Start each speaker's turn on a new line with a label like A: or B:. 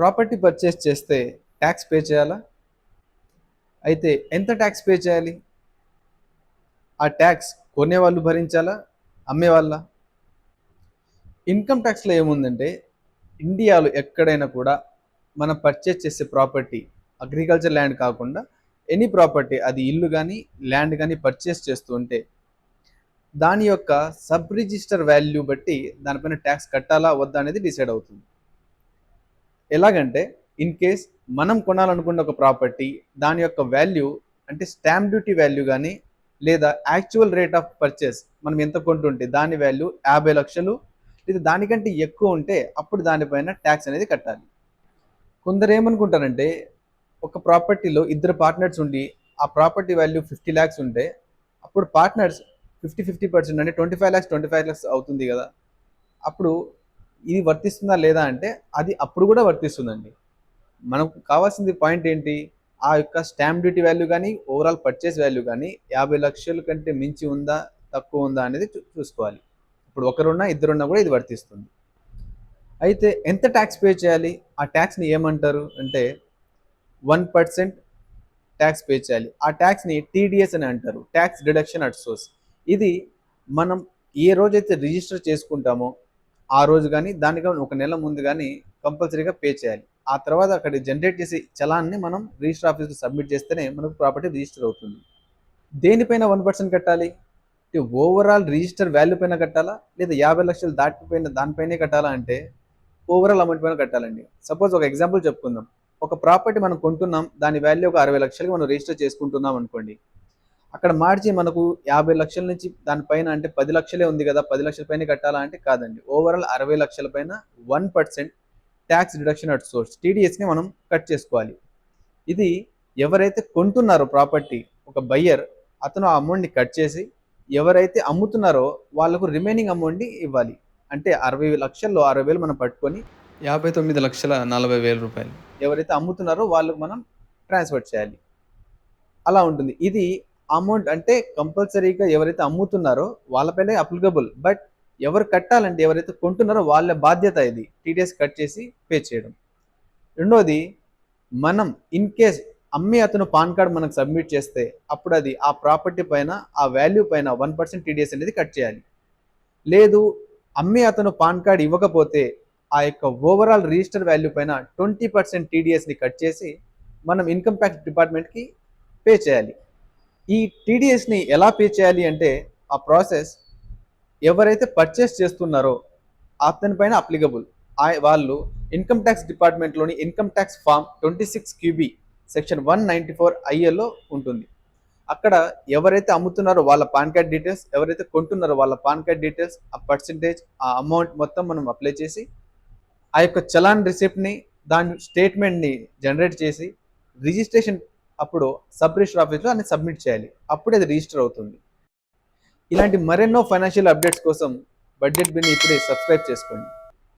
A: Property purchase చేస్తే tax pay చేయాలా? అయితే ఎంత ట్యాక్స్ పే చేయాలి? ఆ ట్యాక్స్ కొనేవాళ్ళు భరించాలా? అమ్మేవాళ్ళ? ఇన్కమ్ ట్యాక్స్లో ఏముందంటే ఇండియాలో ఎక్కడైనా కూడా మనం పర్చేస్ చేసే ప్రాపర్టీ అగ్రికల్చర్ ల్యాండ్ కాకుండా ఎనీ ప్రాపర్టీ అది ఇల్లు కానీ ల్యాండ్ కానీ పర్చేస్ చేస్తూ ఉంటే దాని యొక్క సబ్ రిజిస్టర్ వాల్యూ బట్టి దానిపైన ట్యాక్స్ కట్టాలా? వద్దా? అనేది డిసైడ్ అవుతుంది. ఎలాగంటే ఇన్ కేస్ మనం కొనాలనుకున్న ఒక ప్రాపర్టీ దాని యొక్క వాల్యూ అంటే స్టాంప్ డ్యూటీ వాల్యూ కానీ లేదా యాక్చువల్ రేట్ ఆఫ్ పర్చేస్ మనం ఎంత కొంటుంటే దాని వాల్యూ యాభై లక్షలు లేదా దానికంటే ఎక్కువ ఉంటే అప్పుడు దానిపైన ట్యాక్స్ అనేది కట్టాలి. కొందరు ఏమనుకుంటారంటే ఒక ప్రాపర్టీలో ఇద్దరు పార్ట్నర్స్ ఉండి ఆ ప్రాపర్టీ వాల్యూ ఫిఫ్టీ ల్యాక్స్ ఉంటే అప్పుడు పార్ట్నర్స్ ఫిఫ్టీ ఫిఫ్టీ పర్సెంట్ అంటే twenty five lakhs twenty five lakhs అవుతుంది కదా. అప్పుడు ఇది వర్తిస్తుందా లేదా అంటే అది అప్పుడు కూడా వర్తిస్తుందండి. మనకు కావాల్సింది పాయింట్ ఏంటి? ఆ యొక్క స్టాంప్ డ్యూటీ వాల్యూ కానీ ఓవరాల్ పర్చేస్ వాల్యూ కానీ యాభై లక్షల కంటే మించి ఉందా తక్కువ ఉందా అనేది చూ- చూసుకోవాలి. ఇప్పుడు ఒకరున్నా ఇద్దరున్నా కూడా ఇది వర్తిస్తుంది. అయితే ఎంత ట్యాక్స్ పే చేయాలి? ఆ ట్యాక్స్ని ఏమంటారు అంటే వన్ పర్సెంట్ ట్యాక్స్ పే చేయాలి. ఆ ట్యాక్స్ని టీడీఎస్ అని అంటారు. Tax deduction at source. ఇది మనం ఏ రోజైతే రిజిస్టర్ చేసుకుంటామో ఆ రోజు కానీ దానికన్నా ఒక నెల ముందు కానీ కంపల్సరీగా పే చేయాలి. ఆ తర్వాత అక్కడ జనరేట్ చేసే చలాన్ని మనం రిజిస్టర్ ఆఫీస్కి సబ్మిట్ చేస్తేనే మనకు ప్రాపర్టీ రిజిస్టర్ అవుతుంది. దేనిపైన వన్ పర్సెంట్ కట్టాలి? ఓవరాల్ రిజిస్టర్ వాల్యూ పైన కట్టాలా? లేదా యాభై లక్షలు దాటిపోయిన దానిపైనే కట్టాలా అంటే ఓవరాల్ అమౌంట్ పైన కట్టాలండి. సపోజ్ ఒక ఎగ్జాంపుల్ చెప్పుకుందాం. ఒక ప్రాపర్టీ మనం కొంటున్నాం దాని వాల్యూ ఒక అరవై లక్షలకి మనం రిజిస్టర్ చేసుకుంటున్నాం అనుకోండి. అక్కడ మార్చి మనకు యాభై లక్షల నుంచి దానిపైన అంటే పది లక్షలే ఉంది కదా పది లక్షల పైన కట్టాలా అంటే కాదండి. ఓవరాల్ అరవై లక్షల పైన one percent tax deduction at source టీడీఎస్ని మనం కట్ చేసుకోవాలి. ఇది ఎవరైతే కొంటున్నారో ప్రాపర్టీ ఒక బయ్యర్ అతను ఆ అమౌంట్ని కట్ చేసి ఎవరైతే అమ్ముతున్నారో వాళ్ళకు రిమైనింగ్ అమౌంట్ని ఇవ్వాలి. అంటే అరవై లక్షల్లో అరవై వేలు మనం పట్టుకొని యాభై తొమ్మిది లక్షల నలభై వేల రూపాయలు ఎవరైతే అమ్ముతున్నారో వాళ్ళకు మనం ట్రాన్స్ఫర్ చేయాలి. అలా ఉంటుంది. ఇది అమౌంట్ అంటే కంపల్సరీగా ఎవరైతే అమ్ముతున్నారో వాళ్ళపైనే అప్లికబుల్ బట్ ఎవరు కట్టాలంటే ఎవరైతే కొంటున్నారో వాళ్ళ బాధ్యత ఇది. టీడీఎస్ కట్ చేసి పే చేయడం. రెండోది మనం ఇన్ కేస్ అమ్మి అతను పాన్ కార్డ్ మనకు సబ్మిట్ చేస్తే అప్పుడు అది ఆ ప్రాపర్టీ పైన ఆ వాల్యూ పైన వన్ పర్సెంట్ టీడీఎస్ అనేది కట్ చేయాలి. లేదు అమ్మి అతను పాన్ కార్డ్ ఇవ్వకపోతే ఆ యొక్క ఓవరాల్ రిజిస్టర్ వాల్యూ పైన ట్వంటీ పర్సెంట్ టీడీఎస్ని కట్ చేసి మనం ఇన్కమ్ ట్యాక్స్ డిపార్ట్మెంట్కి పే చేయాలి. ఈ టీడీఎస్ని ఎలా పే చేయాలి అంటే ఆ ప్రాసెస్ ఎవరైతే పర్చేస్ చేస్తున్నారో అతని పైన అప్లికబుల్ వాళ్ళు income tax డిపార్ట్మెంట్లోని income tax form twenty six QB section one ninety four ఐఏలో ఉంటుంది. అక్కడ ఎవరైతే అమ్ముతున్నారో వాళ్ళ పాన్ కార్డ్ డీటెయిల్స్ ఎవరైతే కొంటున్నారో వాళ్ళ పాన్ కార్డ్ డీటెయిల్స్ ఆ పర్సంటేజ్ ఆ అమౌంట్ మొత్తం మనం అప్లై చేసి ఆ యొక్క చలాన్ రిసిప్ట్ని దాని స్టేట్మెంట్ని జనరేట్ చేసి రిజిస్ట్రేషన్ అప్పుడు సబ్ రిజిస్టర్ ఆఫీస్లో అన్ని సబ్మిట్ చేయాలి. అప్పుడే అది రిజిస్టర్ అవుతుంది. ఇలాంటి మరెన్నో ఫైనాన్షియల్ అప్డేట్స్ కోసం బడ్జెట్ బిన్ ఇప్పుడే సబ్స్క్రైబ్ చేసుకోండి.